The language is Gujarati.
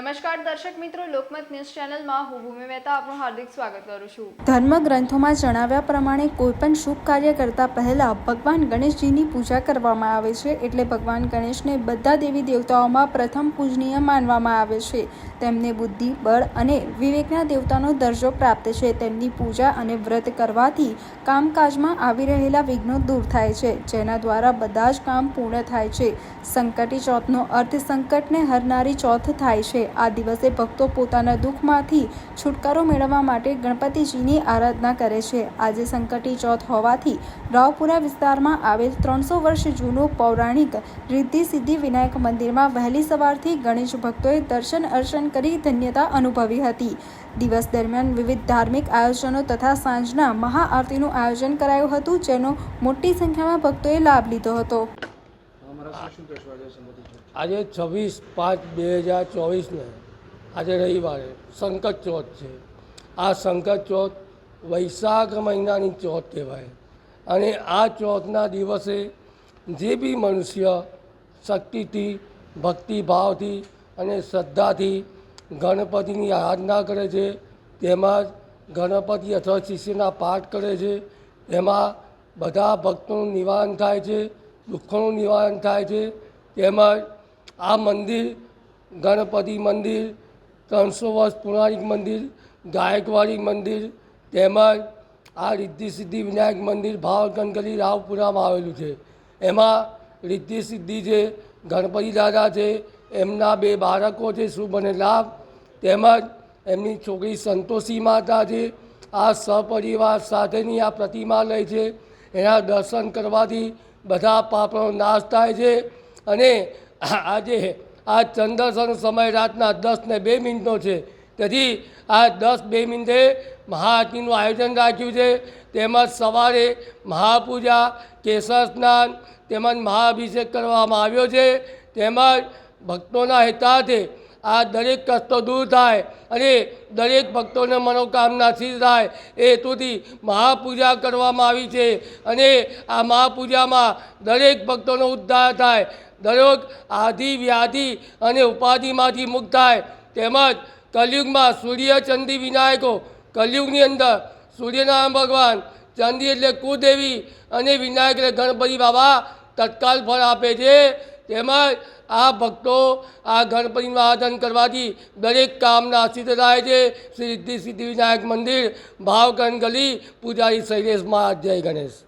નમસ્કાર દર્શક મિત્રો, લોકમત ન્યૂઝ ચેનલમાં હું ભૂમિ મહેતા આપનું હાર્દિક સ્વાગત કરું છું. ધર્મ ગ્રંથોમાં જણાવ્યા પ્રમાણે કોઈ પણ શુભ કાર્ય કરતા પહેલા ભગવાન ગણેશજીની પૂજા કરવામાં આવે છે એટલે ભગવાન ગણેશને બધા દેવી દેવતાઓમાં પ્રથમ પૂજનીય માનવામાં આવે છે. તેમને બુદ્ધિ, બળ અને વિવેકના દેવતાનો દરજ્જો પ્રાપ્ત છે. તેમની પૂજા અને વ્રત કરવાથી કામકાજમાં આવી રહેલા વિઘ્નો દૂર થાય છે, જેના દ્વારા બધા જ કામ પૂર્ણ થાય છે. સંકટી ચોથનો અર્થ સંકટને હરનારી ચોથ થાય છે. આ દિવસે ભક્તો પોતાના દુઃખમાંથી છુટકારો મેળવવા માટે ગણપતિજીની આરાધના કરે છે. આજે સંકટી ચોથ હોવાથી રાવપુરા વિસ્તારમાં આવેલ ત્રણસો વર્ષ જૂનું પૌરાણિક રિદ્ધિ સિદ્ધિ વિનાયક મંદિરમાં વહેલી સવારથી ગણેશ ભક્તોએ દર્શન અર્ચન કરી ધન્યતા અનુભવી હતી. દિવસ દરમિયાન વિવિધ ધાર્મિક આયોજનો તથા સાંજના મહાઆરતીનું આયોજન કરાયું હતું, જેનો મોટી સંખ્યામાં ભક્તોએ લાભ લીધો હતો. આજે છવ્વીસ પાંચ બે હજાર ચોવીસને આજે રવિવારે સંકટ ચોથ છે. આ સંકટ ચોથ વૈશાખ મહિનાની ચોથ કહેવાય. અને આ ચોથના દિવસે જે બી મનુષ્ય શક્તિથી, ભક્તિભાવથી અને શ્રદ્ધાથી ગણપતિની આરાધના કરે છે તેમજ ગણપતિ અથવા શિષ્યના પાઠ કરે છે, એમાં બધા ભક્તોનું નિવારણ થાય છે, દુઃખોનું નિવારણ થાય છે તેમજ આ મંદિર, ગણપતિ મંદિર, ત્રણસો વર્ષ પૌરાણિક મંદિર, ગાયકવાડી મંદિર તેમજ આ રિદ્ધિ સિદ્ધિ વિનાયક મંદિર ભાવગંજ રાવપુરામાં આવેલું છે. એમાં રિદ્ધિ સિદ્ધિ જે ગણપતિ દાદા છે, એમના બે બાળકો છે, શુભ અને લાભ, તેમજ એમની છોકરી સંતોષી માતા છે, આ સપરિવાર સાથેની આ પ્રતિમા લે છે. એના દર્શન કરવાથી બધા પાપનો નાશ થાય છે અને આજે આ ચંદ્રસન સમય રાતના દસ ને બે મિનિટનો છે. તેથી આ દસ બે મિનિટે મહાઆરતીનું આયોજન રાખ્યું છે. તેમજ સવારે મહાપૂજા કેસર સ્નાન, તેમજ મહાઅભિષેક કરવામાં આવ્યો છે. તેમજ ભક્તોના હિતાર્થે આ દરેક કષ્ટો દૂર થાય અને દરેક ભક્તોને મનોકામના સિદ્ધ થાય એ હેતુથી મહાપૂજા કરવામાં આવી છે. અને આ મહાપૂજામાં દરેક ભક્તોનો ઉદ્ધાર થાય. દરેક આધિ વ્યાધિ અને ઉપાધિમાંથી મુક્ત થાય. તેમજ કલયુગમાં સૂર્ય ચંદી વિનાયકો, કલયુગની અંદર સૂર્યનારાયણ ભગવાન ચંદી એટલે કુદેવી અને વિનાયક એટલે ગણપતિ બાબા તત્કાલ ફળ આપે છે. તેમજ આ ભક્તો આ ગણપતિનું આરાધન કરવાથી દરેક કામના સિદ્ધ થાય છે. શ્રી સિદ્ધિ સિદ્ધિ વિનાયક મંદિર ભાવગંજ ગલી પૂજારી શૈલેષ મહારાજ. જય ગણેશ.